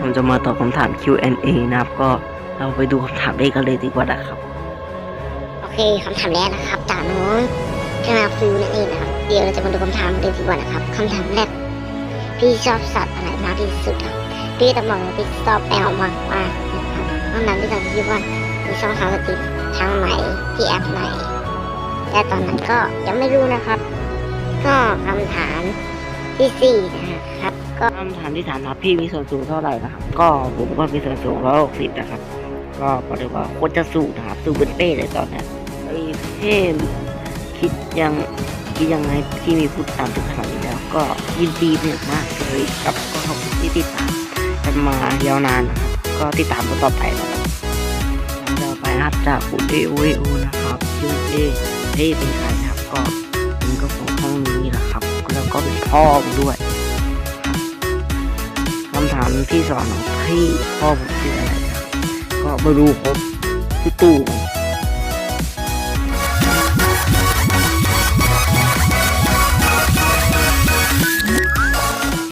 ผมจะมาตอบคำถาม Q&A นะครับ ก็เราไปดูคำถามเองกันเลยดีกว่านะครับ โอเคคำถามแรกนะครับ จากน้องชนาฟิวนั่นเองนะครับ เดี๋ยวเราจะมาดูคำถามเลยดีกว่านะครับคำถามแรกพี่ชอบสัตว์อะไรมากที่สุดครับพี่จะบอกว่าพี่ชอบแมากมากนะครับคำถามที่สองคิดว่ามีช่องทางสตรีมทางไหนที่แอปไหน แต่ตอนนั้นก็ยังไม่รู้นะครับ ก็คำถามที่สี่นะครับ ก็คำถามที่ถามครับพี่มีส่วนสูงเท่าไหร่นะครับ ก็ผมก็มีส่วนสูงร้อยหกสิบนะครับ ก็บอกเลว่าโคตรจะสูงนะครับ สูงเป็นเป้เลยตอนนี้ไอ้เทมคิดยังคิดยังไงที่มีผู้ตามถึงขนาดนี้แล้ว ก็ยินดีเป็นอย่างมากเลยกับก็ขอบคุณที่ติดตามกันมายาวนานนะครับก็ติดตามกันต่อไปนะครับต่อไปนะครับจากคุณเอโอเอโอนะครับชื่อเอเอเป็นใครครับก็เป็นก็ของห้องนี้นะครับ แล้วก็เป็นพ่อผมด้วย ที่สองของพี่พ่อผมชื่ออะไรครับก็ไม่รู้ครับพี่ตู่